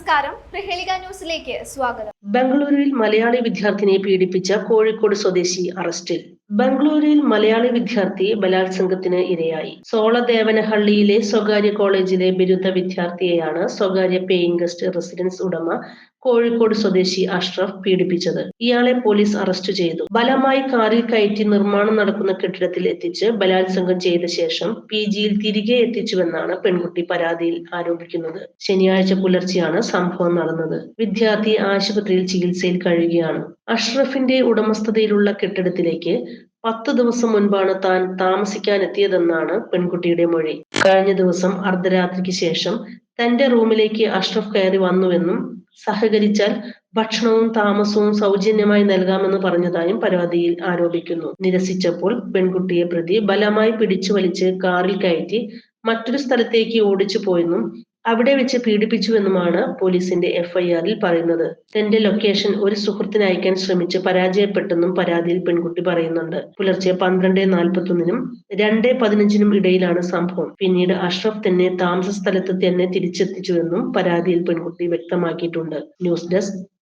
നമസ്കാരം. പ്രഹേളിക ന്യൂസിലേക്ക് സ്വാഗതം. ബംഗളൂരുവിൽ മലയാളി വിദ്യാർത്ഥിനിയെ പീഡിപ്പിച്ച കോഴിക്കോട് സ്വദേശി അറസ്റ്റിൽ. ബംഗളൂരുവിൽ മലയാളി വിദ്യാർത്ഥി ബലാത്സംഗത്തിന് ഇരയായി. സോളദേവനഹള്ളിയിലെ സ്വകാര്യ കോളേജിലെ ബിരുദ വിദ്യാർത്ഥിയെയാണ് സ്വകാര്യ പേയിങ് ഗസ്റ്റ് റെസിഡൻസ് ഉടമ കോഴിക്കോട് സ്വദേശി അഷ്റഫ് പീഡിപ്പിച്ചത്. ഇയാളെ പോലീസ് അറസ്റ്റ് ചെയ്തു. ബലമായി കാറിൽ കയറ്റി നിർമ്മാണം നടക്കുന്ന കെട്ടിടത്തിൽ എത്തിച്ച് ബലാത്സംഗം ചെയ്ത ശേഷം പി ജിയിൽ തിരികെ എത്തിച്ചുവെന്നാണ് പെൺകുട്ടി പരാതിയിൽ ആരോപിക്കുന്നത്. ശനിയാഴ്ച പുലർച്ചെയാണ് സംഭവം നടന്നത്. വിദ്യാർത്ഥി ആശുപത്രിയിൽ ചികിത്സയിൽ കഴിയുകയാണ്. അഷ്റഫിന്റെ ഉടമസ്ഥതയിലുള്ള കെട്ടിടത്തിലേക്ക് പത്ത് ദിവസം മുൻപാണ് താൻ താമസിക്കാനെത്തിയതെന്നാണ് പെൺകുട്ടിയുടെ മൊഴി. കഴിഞ്ഞ ദിവസം അർദ്ധരാത്രിക്ക് ശേഷം തന്റെ റൂമിലേക്ക് അഷ്റഫ് കയറി വന്നുവെന്നും സഹകരിച്ചാൽ ഭക്ഷണവും താമസവും സൗജന്യമായി നൽകാമെന്ന് പറഞ്ഞതായും പരാതിയിൽ ആരോപിക്കുന്നു. നിരസിച്ചപ്പോൾ പെൺകുട്ടിയെ പ്രതി ബലമായി പിടിച്ചു വലിച്ച് കാറിൽ കയറ്റി മറ്റൊരു സ്ഥലത്തേക്ക് ഓടിച്ചു പോയെന്നും അവിടെ വെച്ച് പീഡിപ്പിച്ചുവെന്നുമാണ് പോലീസിന്റെ എഫ്ഐആറിൽ പറയുന്നത്. തന്റെ ലൊക്കേഷൻ ഒരു സുഹൃത്തിന് അയക്കാൻ ശ്രമിച്ച് പരാജയപ്പെട്ടെന്നും പരാതിയിൽ പെൺകുട്ടി പറയുന്നുണ്ട്. പുലർച്ചെ പന്ത്രണ്ട് നാൽപ്പത്തൊന്നിനും രണ്ട് പതിനഞ്ചിനും ഇടയിലാണ് സംഭവം. പിന്നീട് അഷ്റഫ് തന്നെ താമസ സ്ഥലത്ത് തന്നെ തിരിച്ചെത്തിച്ചുവെന്നും പരാതിയിൽ പെൺകുട്ടി വ്യക്തമാക്കിയിട്ടുണ്ട്. News desk